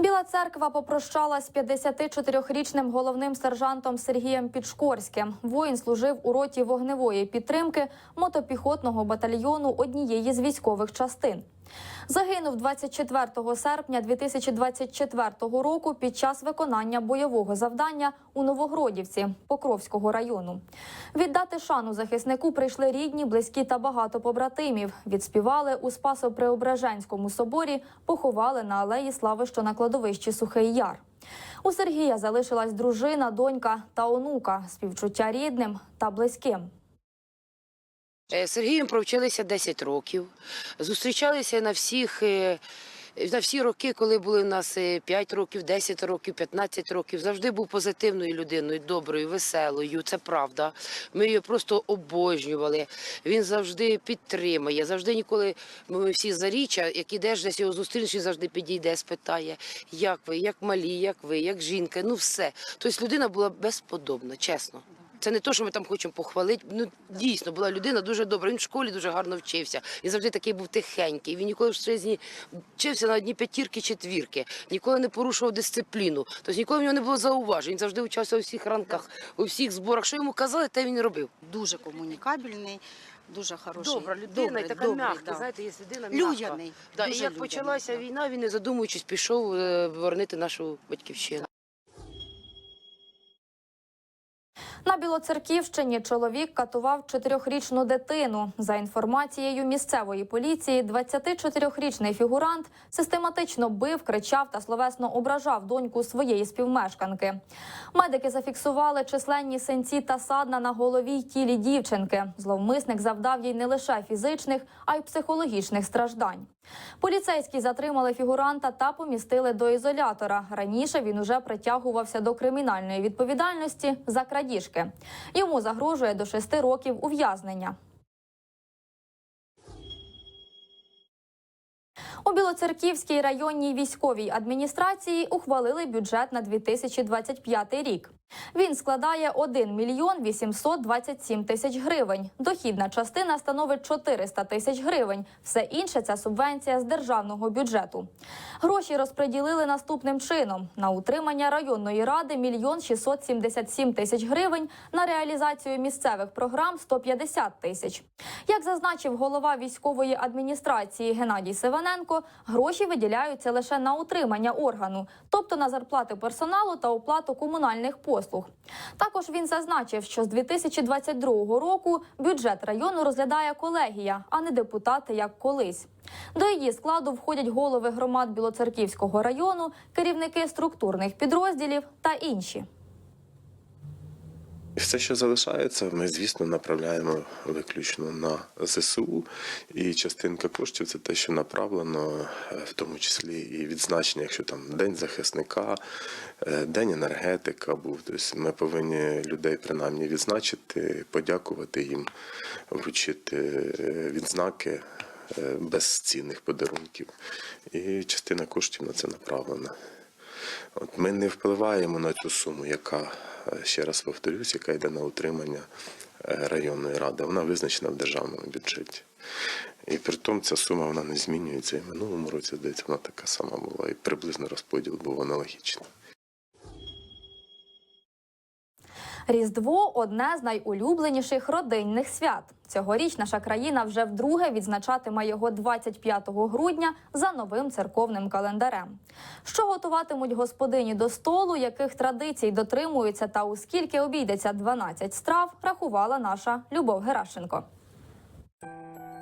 Біла церква попрощалась з 54-річним головним сержантом Сергієм Підшкорським. Воїн служив у роті вогневої підтримки мотопіхотного батальйону однієї з військових частин. Загинув 24 серпня 2024 року під час виконання бойового завдання у Новогродівці Покровського району. Віддати шану захиснику прийшли рідні, близькі та багато побратимів. Відспівали у Спасо-Преображенському соборі, поховали на алеї Слави, що на кладовищі Сухий Яр. У Сергія залишилась дружина, донька та онука, співчуття рідним та близьким. Е, Сергієм провчилися 10 років. Зустрічалися на всіх. е, На всі роки, коли були в нас е, 5 років, 10 років, 15 років, завжди був позитивною людиною, доброю, веселою. Це правда. Ми його просто обожнювали. Він завжди підтримує. Завжди ніколи ми всі за річчя, як ідеш десь його зустрінеш, він завжди підійде, спитає, як ви, як малі, як ви, як жінка. Ну все. Тобто людина була безподобна, чесно. Це не то, що ми там хочемо похвалити. Ну дійсно була людина дуже добра. Він в школі дуже гарно вчився. І завжди такий був тихенький. Він ніколи в житті вчився на одні п'ятірки, четвірки, ніколи не порушував дисципліну. Тобто ніколи в нього не було зауважень. Він завжди учався у всіх ранках, у всіх зборах. Що йому казали, те він і робив. дуже комунікабельний, дуже хороший. Добра людина добрий, і така добрий, м'яка. да. Знаєте, є людина м'яка. Людяний. Да, і як людяний, почалася да. війна, він не задумуючись пішов е, боронити нашу батьківщину. На Білоцерківщині чоловік катував чотирьохрічну дитину. За інформацією місцевої поліції, 24-річний фігурант систематично бив, кричав та словесно ображав доньку своєї співмешканки. Медики зафіксували численні синці та садна на голові й тілі дівчинки. Зловмисник завдав їй не лише фізичних, а й психологічних страждань. Поліцейські затримали фігуранта та помістили до ізолятора. Раніше він уже притягувався до кримінальної відповідальності за крадіжки. Йому загрожує до шести років ув'язнення. У Білоцерківській районній військовій адміністрації ухвалили бюджет на 2025 рік. Він складає 1 мільйон 827 тисяч гривень. Дохідна частина становить 400 тисяч гривень. Все інше це субвенція з державного бюджету. Гроші розподілили наступним чином: на утримання районної ради мільйон 677 тисяч гривень, на реалізацію місцевих програм 150 тисяч. Як зазначив голова військової адміністрації Геннадій Сиваненко, гроші виділяються лише на утримання органу, тобто на зарплати персоналу та оплату комунальних послуг. Також він зазначив, що з 2022 року бюджет району розглядає колегія, а не депутати як колись. До її складу входять голови громад Білоцерківського району, керівники структурних підрозділів та інші. Все, що залишається, ми, звісно, направляємо виключно на ЗСУ. І частинка коштів це те, що направлено, е, в тому числі і відзначення, якщо там День захисника, е, День енергетика був. Тобто ми повинні людей принаймні відзначити, подякувати їм, вручити е, відзнаки безцінних подарунків. І частина коштів на це направлена. От ми не впливаємо на цю суму, яка, ще раз повторюсь, яка йде на утримання е, районної ради. Вона визначена в державному бюджеті. І при тому ця сума вона не змінюється. І в минулому році, здається, вона така сама була. І приблизно розподіл був аналогічний. Різдво одне з найулюбленіших родинних свят. Цьогоріч наша країна вже вдруге відзначатиме його 25 грудня за новим церковним календарем. Що готуватимуть господині до столу, яких традицій дотримуються та у скільки обійдеться 12 страв, рахувала наша Любов Геращенко.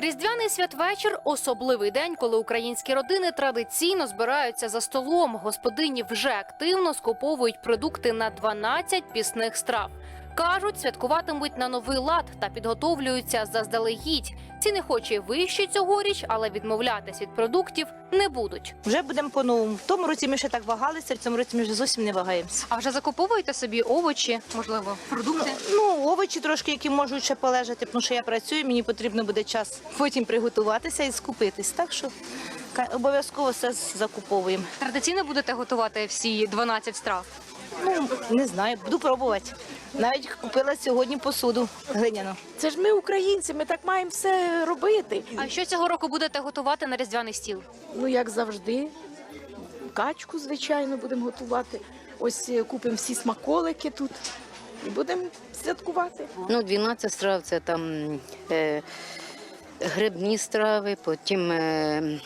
Різдвяний святвечір особливий день, коли українські родини традиційно збираються за столом. Господині вже активно скуповують продукти на 12 пісних страв. Кажуть, святкуватимуть на новий лад та підготовлюються заздалегідь. Ціни хоч і вищі цьогоріч, але відмовлятись від продуктів не будуть. Вже будемо по-новому. В тому році ми ще так вагалися, в цьому році ми вже зовсім не вагаємося. А вже закуповуєте собі овочі, можливо, продукти? Ну, овочі трошки, які можуть ще полежати, тому що я працюю, мені потрібно буде час потім приготуватися і скупитись. Так що обов'язково все закуповуємо. Традиційно будете готувати всі 12 страв. Ну, не знаю, буду пробувати. Навіть купила сьогодні посуду глиняну. Це ж ми українці, ми так маємо все робити. А що цього року будете готувати на різдвяний стіл? Ну як завжди, качку, звичайно, будемо готувати. Ось е, купимо всі смаколики тут і будемо святкувати. Ну, 12 страв це там е, грибні страви, потім е,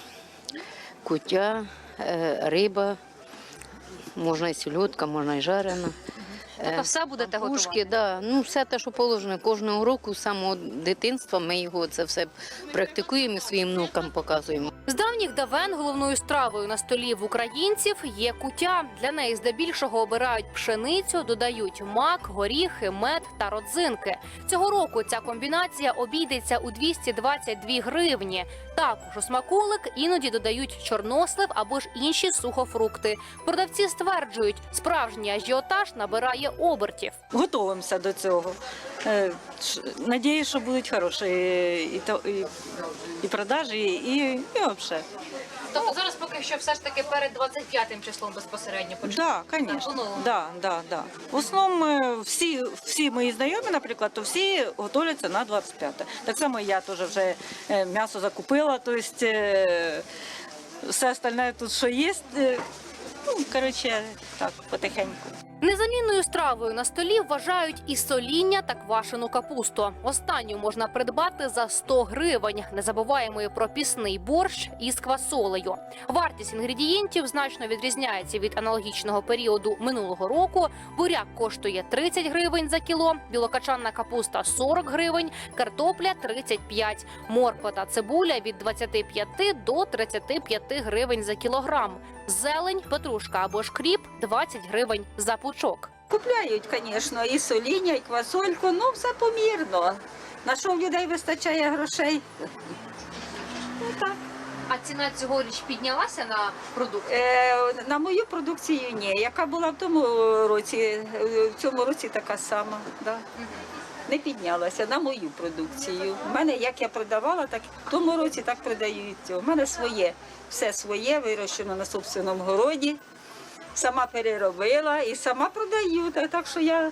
куття, е, риба, можна і сільотка, можна і жарена. Тобто все будете Пушки, готувати? да. ну все те, що положено. Кожного року з самого дитинства ми його це все практикуємо і своїм внукам показуємо. Давніх давен головною стравою на столі в українців є кутя. Для неї здебільшого обирають пшеницю, додають мак, горіхи, мед та родзинки. Цього року ця комбінація обійдеться у 222 гривні. Також у смаколик іноді додають чорнослив або ж інші сухофрукти. Продавці стверджують, справжній ажіотаж набирає обертів. готуємося до цього. Е, Надіюсь, що будуть хороші і, і, і продажі, і, і взагалі. Тобто зараз поки що все ж таки перед 25 числом безпосередньо Так, да, звісно. Да, да, да. В основному е, всі, всі мої знайомі, наприклад, то всі готуються на 25. Так само і я теж вже е, м'ясо закупила, тобто е, все остальне тут, що є, ну, коротше, так, потихеньку. Незамінною стравою на столі вважають і соління та квашену капусту. Останню можна придбати за 100 гривень. Не забуваємо і про пісний борщ із квасолею. Вартість інгредієнтів значно відрізняється від аналогічного періоду минулого року. Буряк коштує 30 гривень за кіло, білокачанна капуста 40 гривень, картопля 35, морква та цибуля від 25 до 35 гривень за кілограм. Зелень, петрушка або ж кріп 20 гривень за пучок. Купляють, звісно, і соління, і квасольку, ну все помірно. На що в людей вистачає грошей? А ціна цьогоріч піднялася на продукт? Е, на мою продукцію ні. Яка була в тому році, е, в цьому році така сама. Да. Не піднялася на мою продукцію. У мене як я продавала, так в тому році так продають. У мене своє, все своє, вирощено на собственному городі. Сама переробила і сама продаю. Так, що я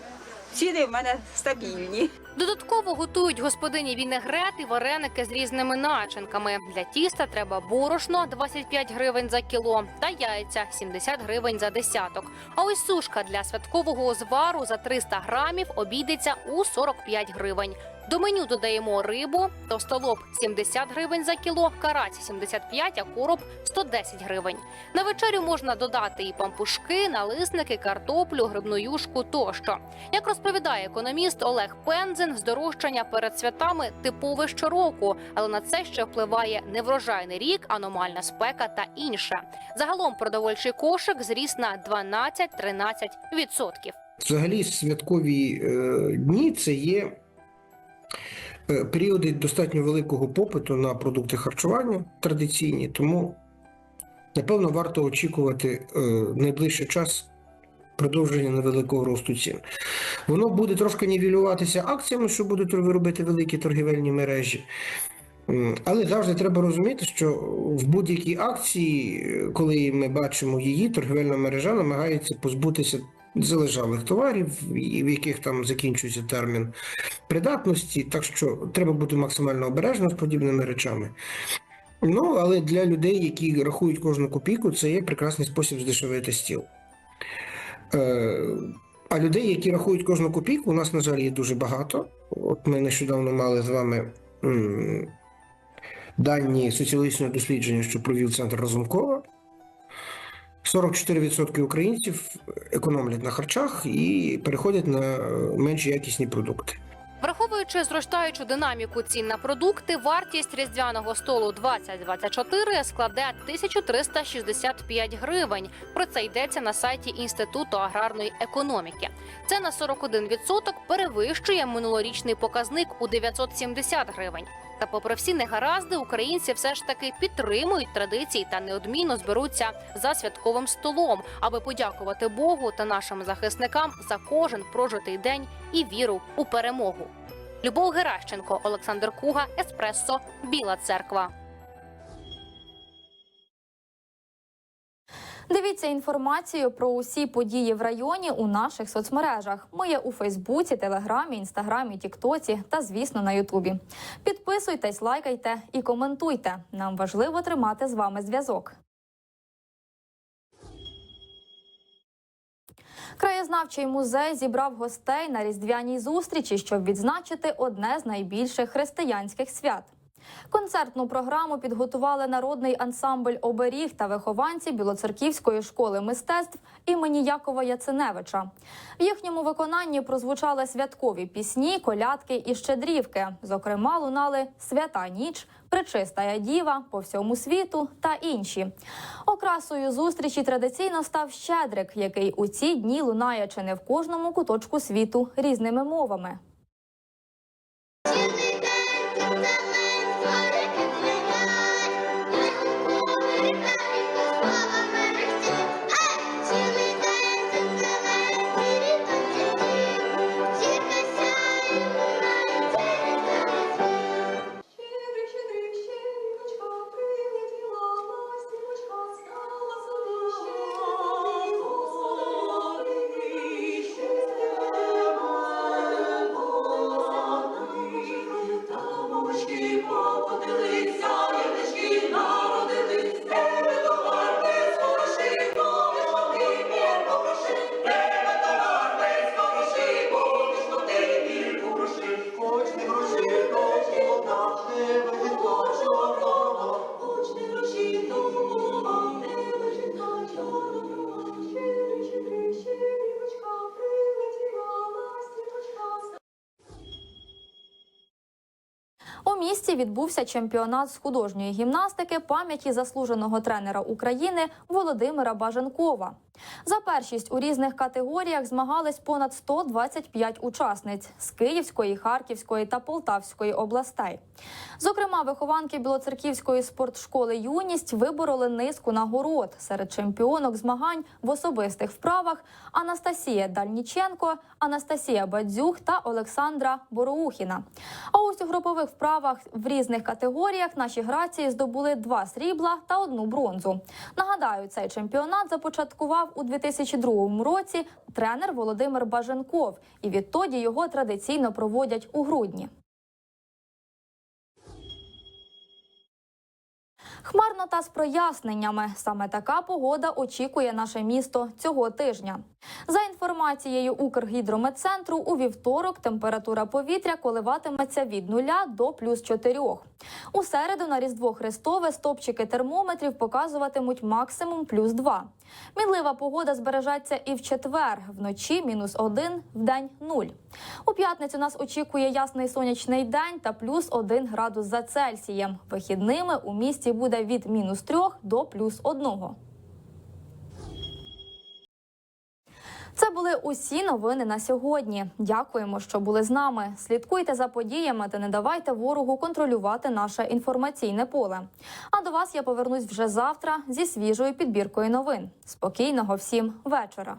ціни в мене стабільні. Додатково готують господині вінегрет і вареники з різними начинками. Для тіста треба борошно 25 гривень за кіло та яйця 70 гривень за десяток. А ось сушка для святкового звару за 300 грамів обійдеться у 45 гривень. До меню додаємо рибу, товстолоб 70 гривень за кіло, карась 75, а короб 110 гривень. На вечерю можна додати і пампушки, налисники, картоплю, грибну юшку тощо. Як розповідає економіст Олег Пензен, здорожчання перед святами типове щороку, але на це ще впливає неврожайний рік, аномальна спека та інше. Загалом продовольчий кошик зріс на 12-13 відсотків. Взагалі, святкові е, дні це є е, періоди достатньо великого попиту на продукти харчування традиційні, тому напевно варто очікувати е, найближчий час продовження невеликого росту цін. Воно буде трошки нівелюватися акціями, що будуть робити великі торгівельні мережі. Але завжди треба розуміти, що в будь-якій акції, коли ми бачимо її, торгівельна мережа намагається позбутися залежалих товарів, в яких там закінчується термін придатності. Так що треба бути максимально обережним з подібними речами. Ну, але для людей, які рахують кожну копійку, це є прекрасний спосіб здешевити стіл. Е, а людей, які рахують кожну копійку, у нас, на жаль, є дуже багато. От ми нещодавно мали з вами дані соціологічного дослідження, що провів центр Разумкова. 44% українців економлять на харчах і переходять на е, менш якісні продукти. Враховуючи зростаючу динаміку цін на продукти, вартість різдвяного столу 2024 складе 1365 гривень. Про це йдеться на сайті Інституту аграрної економіки. Це на 41% перевищує минулорічний показник у 970 гривень. Та, попри всі негаразди, українці все ж таки підтримують традиції та неодмінно зберуться за святковим столом, аби подякувати Богу та нашим захисникам за кожен прожитий день і віру у перемогу. Любов Геращенко, Олександр Куга, Еспресо, Біла Церква. Дивіться інформацію про усі події в районі у наших соцмережах. Ми є у Фейсбуці, Телеграмі, Інстаграмі, Тіктоці та, звісно, на Ютубі. Підписуйтесь, лайкайте і коментуйте. Нам важливо тримати з вами зв'язок. Краєзнавчий музей зібрав гостей на різдвяній зустрічі, щоб відзначити одне з найбільших християнських свят. Концертну програму підготували народний ансамбль оберіг та вихованці Білоцерківської школи мистецтв імені Якова Яценевича. В їхньому виконанні прозвучали святкові пісні, колядки і щедрівки. Зокрема, лунали Свята ніч, Пречистая діва по всьому світу та інші. Окрасою зустрічі традиційно став щедрик, який у ці дні лунає чи не в кожному куточку світу різними мовами. Відбувся чемпіонат з художньої гімнастики пам'яті заслуженого тренера України Володимира Баженкова. За першість у різних категоріях змагались понад 125 учасниць з Київської, Харківської та Полтавської областей. Зокрема, вихованки Білоцерківської спортшколи Юність вибороли низку нагород серед чемпіонок змагань в особистих вправах Анастасія Дальніченко, Анастасія Бадзюх та Олександра Бороухіна. А ось у групових вправах в різних категоріях наші грації здобули два срібла та одну бронзу. Нагадаю, цей чемпіонат започаткував у 2002 році тренер Володимир Баженков, і відтоді його традиційно проводять у грудні. Хмарно та з проясненнями. Саме така погода очікує наше місто цього тижня. За інформацією Укргідрометцентру, у вівторок температура повітря коливатиметься від 0 до плюс 4. У середу на Різдво Христове стопчики термометрів показуватимуть максимум плюс 2. Мінлива погода збережеться і в четвер, вночі мінус 1, вдень 0. У п'ятницю нас очікує ясний сонячний день та плюс 1 градус за Цельсієм. Вихідними у місті буде від мінус 3 до плюс 1. Були усі новини на сьогодні. Дякуємо, що були з нами. Слідкуйте за подіями та не давайте ворогу контролювати наше інформаційне поле. А до вас я повернусь вже завтра зі свіжою підбіркою новин. Спокійного всім вечора.